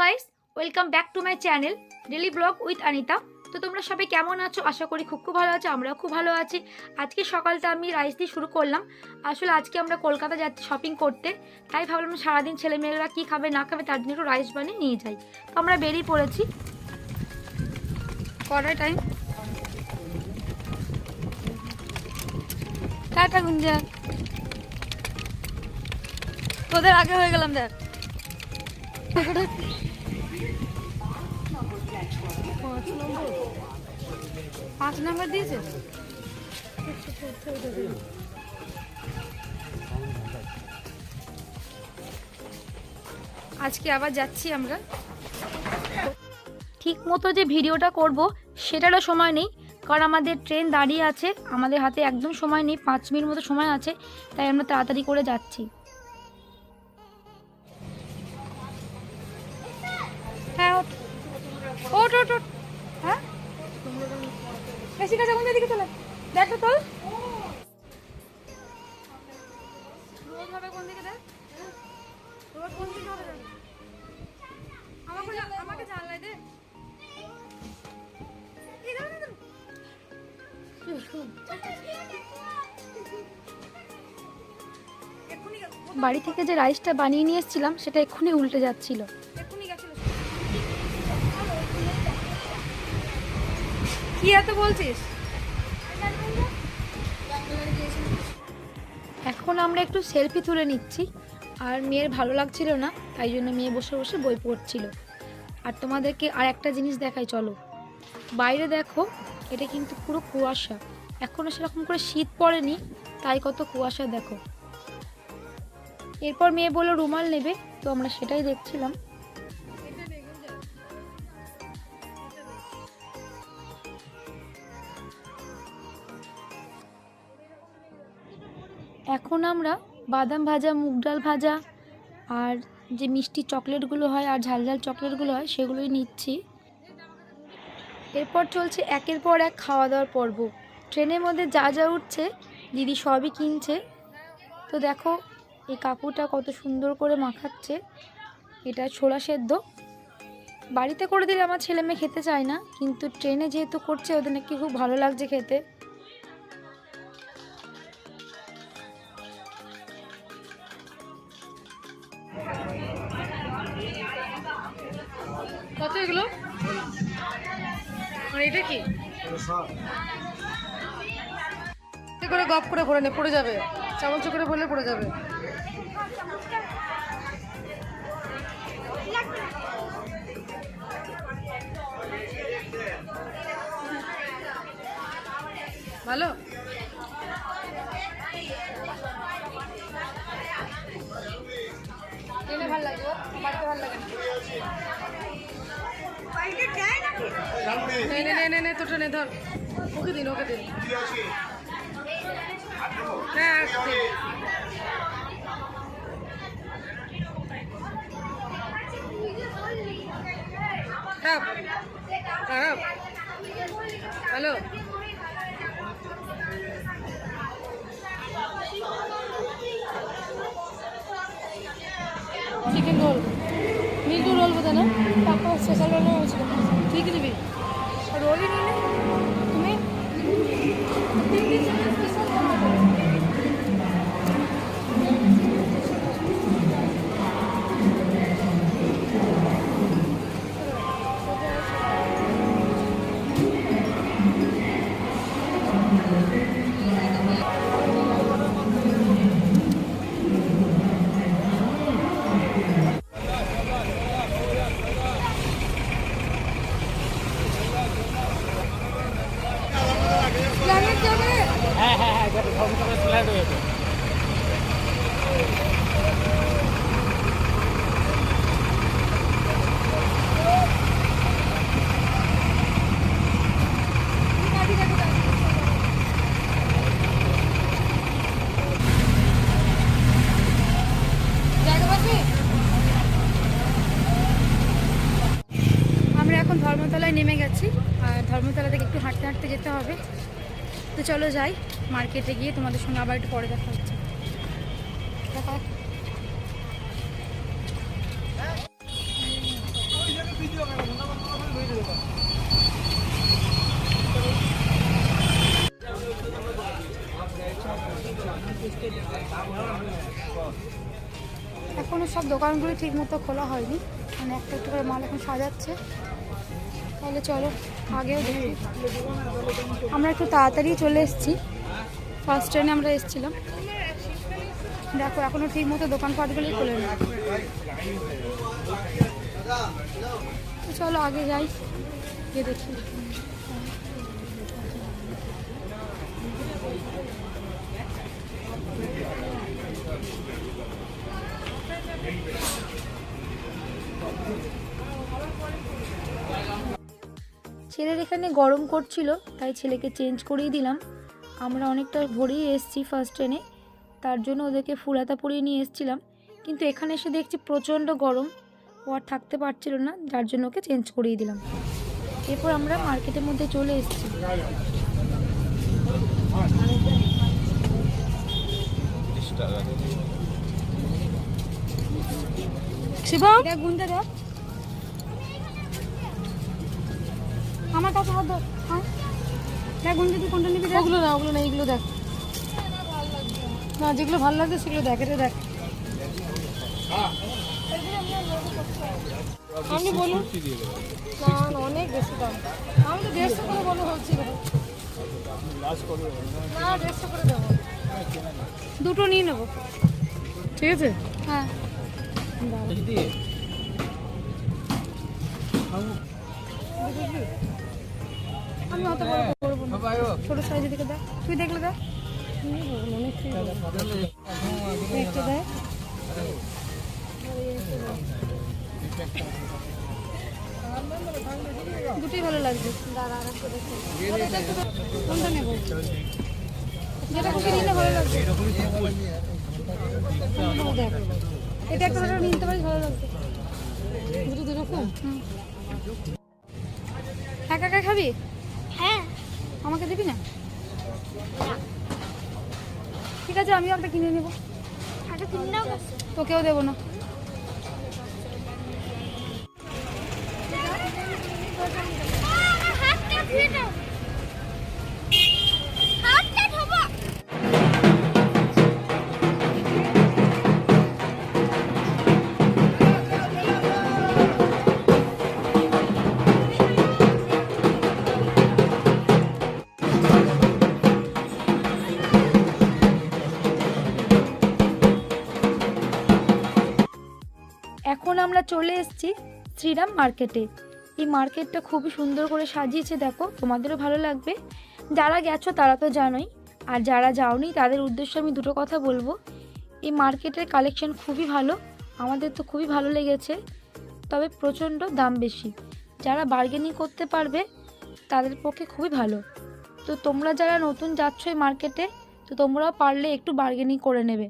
Guys welcome back to my channel daily vlog with Anita তো তোমরা সবাই কেমন আছো? আশা করি খুব খুব ভালো আছো, আমরাও খুব ভালো আছি। আজকে সকালটা আমি রাইস দিয়ে শুরু করলাম। আসলে আজকে আমরা কলকাতা যাচ্ছি শপিং করতে। তাই ভাবলাম সারাদিন ছেলেমেয়েরা কী খাবে, না খাবে, তার জন্য একটু রাইস বানিয়ে নিয়ে যাই। তো আমরা বেরিয়ে পড়েছি। কটার টাইম টাটা গুঞ্জা তোদের আগে হয়ে গেলাম, দেখ। পাঁচ নাম্বার দিয়েছে? আজকে আবার যাচ্ছি আমরা। ঠিক মতো যে ভিডিওটা করব, সেটারও সময় নেই, কারণ আমাদের ট্রেন দাঁড়িয়ে আছে, আমাদের হাতে একদম সময় নেই, পাঁচ মিনিট মতো সময় আছে, তাই আমরা তাড়াতাড়ি করে যাচ্ছি। ওঠ ওঠ ওঠ। হ্যাঁ? বেশি কাছে কোন দিকে চলে। দেখ তো। তোল হবে কোন দিকে দেখ? রোদ কোন দিকে হবে আমাকে আমাকে জানলাই দে। এই দাঁড়া, দাঁড়া। এক্ষুনি গেল। বাড়ি থেকে যে রাইসটা বানিয়ে নিয়ে এসেছিলাম সেটা এক্ষুনি উল্টে যাচ্ছিল। কি এত বলছিস? এখন আমরা একটু সেলফি তুলে নিচ্ছি। আর মেয়ের ভালো লাগছিল না, তাই জন্য মেয়ে বসে বসে বই পড়ছিল। আর তোমাদেরকে আর একটা জিনিস দেখাই, চলো। বাইরে দেখো, এটা কিন্তু পুরো কুয়াশা। এখনও সেরকম করে শীত পড়েনি, তাই কত কুয়াশা দেখো। এরপর মেয়ে বলল, রুমাল নেবে? তো আমরা সেটাই দেখছিলাম। এখন আমরা বাদাম ভাজা, মুগ ডাল ভাজা আর যে মিষ্টি চকলেটগুলো হয় আর ঝাল ঝাল চকলেটগুলো হয় সেগুলোই নিচ্ছি। এরপর চলছে একের পর এক খাওয়া দাওয়ার পর্ব। ট্রেনের মধ্যে যা যা উঠছে, দিদি সবই কিনছে। তো দেখো, এই কাকুটা কত সুন্দর করে মাখাচ্ছে। এটা ছোলা সেদ্ধ। বাড়িতে করে দিলে আমার ছেলে মেয়ে খেতে চায় না, কিন্তু ট্রেনে যেহেতু করছে, ওদের নাকি খুব ভালো লাগছে খেতে। এতে করে ভরে নে পড়ে যাবে। চামচ করে ভরলে পড়ে যাবে। ভালো? ট্রেনে ভালো লাগবে বাড়িতে ভালো লাগে নে। নে নে নে নে তোটা নে ধর। ওকে দিন ওকে দিন। হ্যালো চিকেন রোল মিল্টু রোল বোধ না তারপর স্পেশাল রোলও ছিল ঠিক নিবি রোলই নিলে তুমি? তো চলো যাই মার্কেটে গিয়ে তোমাদের সঙ্গে আবার একটু পরে দেখা হচ্ছে। এখনও সব দোকানগুলি ঠিক মতো খোলা হয়নি মানে একটা একটু করে মাল এখন সাজাচ্ছে। তাহলে চলো, আগেও আমরা একটু তাড়াতাড়ি চলে এসেছি। ফার্স্ট ট্রেনে আমরা এসেছিলাম। দেখো, এখনও ঠিক মতো দোকানপাটগুলি খোলে না। চলো, আগে যাই, গিয়ে দেখি। ছেলের এখানে গরম করছিল তাই ছেলেকে চেঞ্জ করেই দিলাম। আমরা অনেকটা ভোরেই এসেছি ফার্স্ট ট্রেনে তার জন্য ওদেরকে ফুলাতা পরিয়ে নিয়ে এসেছিলাম। কিন্তু এখানে এসে দেখছি প্রচণ্ড গরম ও আর থাকতে পারছিল না যার জন্য ওকে চেঞ্জ করিয়ে দিলাম। এরপর আমরা মার্কেটের মধ্যে চলে এসেছি। শিবম গুনতে দেখ আমার কাছে হাত ধর হ্যাঁ দেখ গুনতে তুই কোনটা নিবি ওগুলো না ওগুলো না এইগুলো দেখ। না যেগুলো ভালো লাগছে সেগুলো দেখ এটা দেখ। আপনি বলুন। না অনেক বেশি দাম। আমি তো দেড়শো করে বলে ভাবছি না দেড়শো করে দেবো। দুটো নিয়ে নেব। ঠিক আছে? হ্যাঁ। আমি অত বড় করব না। ছোট সাইজের দিকে দেখ। তুই দেখলে দেখ। একটা দুটোই ভালো লাগছে। কোনটা নেব? যেটা খুশি নিলে ভালো কোনটা দেখ এটা একটা ভালো নিতে পারিস, ভালো লাগছে দুটো দুরকম? একা একা খাবি? আমাকে দিবি না? ঠিক আছে আমিও একটা কিনে নেব। গেছে তোকেও দেবো না। হাতটা ধুয়ে দাও এখন আমরা চলে এসেছি শ্রীরাম মার্কেটে। এই মার্কেটটা খুবই সুন্দর করে সাজিয়েছে, দেখো, তোমাদেরও ভালো লাগবে। যারা গেছো তারা তো জানোই, আর যারা যাওনি তাদের উদ্দেশ্যে আমি দুটো কথা বলব। এই মার্কেটের কালেকশন খুবই ভালো, আমাদের তো খুবই ভালো লেগেছে, তবে প্রচণ্ড দাম বেশি। যারা বার্গেনিং করতে পারবে, তাদের পক্ষে খুবই ভালো। তো তোমরা যারা নতুন যাচ্ছ এই মার্কেটে, তো তোমরাও পারলে একটু বার্গেনিং করে নেবে।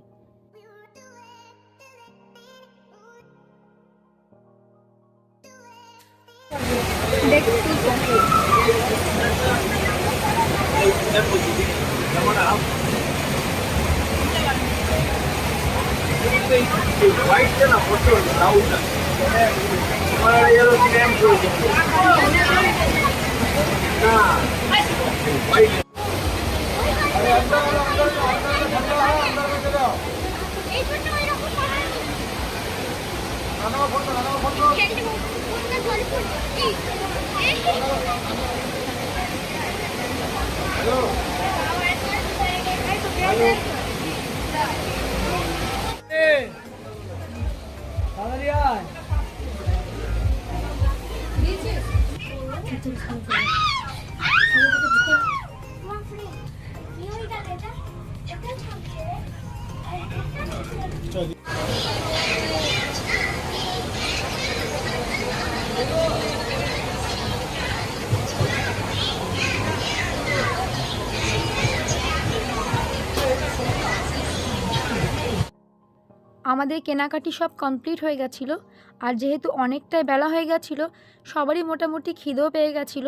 এই ছোট এরকম ক্যান্ডি কোনটা জল পড়ছে এই কি আমাদের কেনাকাটি সব কমপ্লিট হয়ে গেছিল, আর যেহেতু অনেকটাই বেলা হয়ে গেছিল, সবারই মোটামুটি খিদেও পেয়ে গেছিল,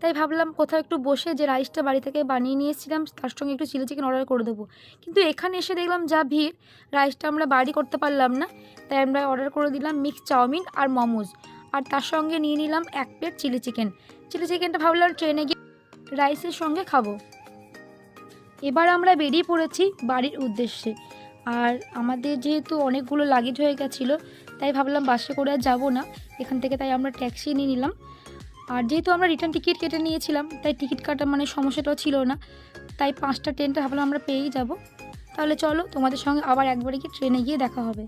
তাই ভাবলাম কোথাও একটু বসে যে রাইসটা বাড়ি থেকে বানিয়ে নিয়ে এসেছিলাম, তার সঙ্গে একটু চিলি চিকেন অর্ডার করে দেবো। কিন্তু এখানে এসে দেখলাম যা ভিড়, রাইসটা আমরা বাড়ি করতে পারলাম না, তাই আমরা অর্ডার করে দিলাম মিক্স চাউমিন আর মোমোজ, আর তার সঙ্গে নিয়ে নিলাম এক প্লেট চিলি চিকেন। চিলি চিকেনটা ভাবলাম ট্রেনে গিয়ে রাইসের সঙ্গে খাব। এবার আমরা বেরিয়ে পড়েছি বাড়ির উদ্দেশ্যে। আর আমাদের যেহেতু অনেকগুলো লাগেজ হয়ে গেছিল, তাই ভাবলাম বাসে করে আর যাব না। এখান থেকে তাই আমরা ট্যাক্সি নিয়ে নিলাম। আর যেহেতু আমরা রিটার্ন টিকিট কেটে নিয়েছিলাম, তাই টিকিট কাটা মানে সমস্যাটাও ছিল না। তাই পাঁচটা ট্রেনটা ভাবলাম আমরা পেয়েই যাব। তাহলে চলো তোমাদের সঙ্গে আবার একবারে গিয়ে ট্রেনে গিয়ে দেখা হবে।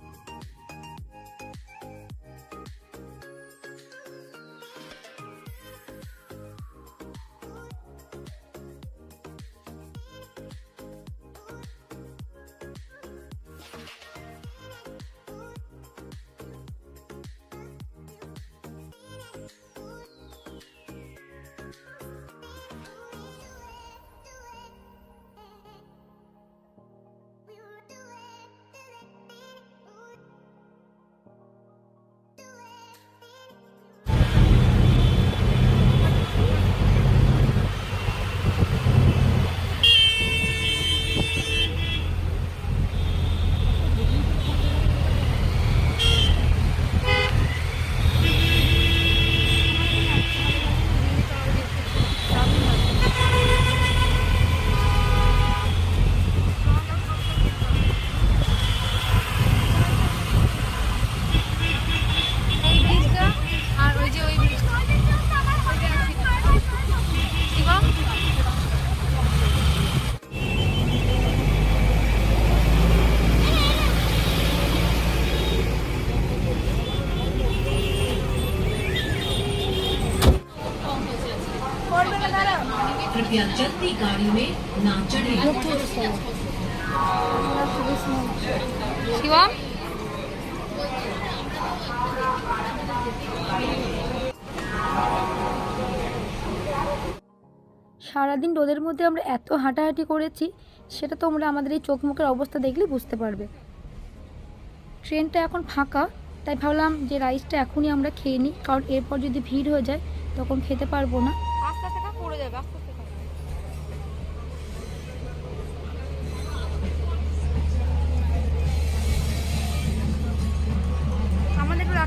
कृपया चलती गाड़ी में ना चढ़े শিবম সারাদিন রোদের মধ্যে আমরা এত হাঁটাহাঁটি করেছি সেটা তোমরা আমাদের এই চোখ মুখের অবস্থা দেখলে বুঝতে পারবে ট্রেনটা এখন ফাঁকা তাই ভাবলাম যে রাইসটা এখনই আমরা খেয়ে নিই কারণ এরপর যদি ভিড় হয়ে যায় তখন খেতে পারবো না আস্তে আস্তে খা পড়ে যাবে আস্তে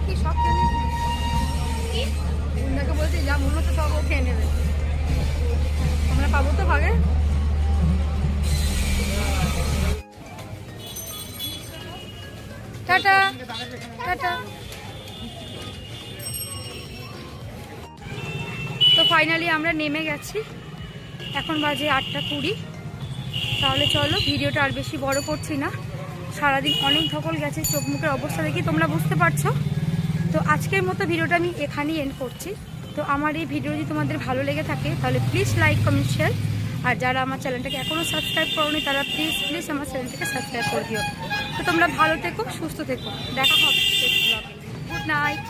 রাখি সব বলছি, যা মনে হচ্ছে সব ও খেয়ে নেবে। আমরা পাবো তো ভাগে। Tata tata. তো ফাইনালি আমরা নেমে গেছি। এখন বাজে আটটা কুড়ি। তাহলে চলো, ভিডিওটা আর বেশি বড় করছি না। সারাদিন অনেক ধকল গেছে, চোখ মুখের অবস্থা দেখি। তোমরা বুঝতে পারছ? তো আজকের মতো ভিডিওটা আমি এখানেই এন্ড করছি। তো আমার এই ভিডিও যদি তোমাদের ভালো লেগে থাকে, তাহলে প্লিজ লাইক কমেন্ট শেয়ার আর যারা আমার চ্যানেলটাকে এখনও সাবস্ক্রাইব করোনি, তারা প্লিজ প্লিজ আমার চ্যানেলটাকে সাবস্ক্রাইব করে দিও। তো তোমরা ভালো থেকো, সুস্থ থেকো। দেখা হবে গুড নাইট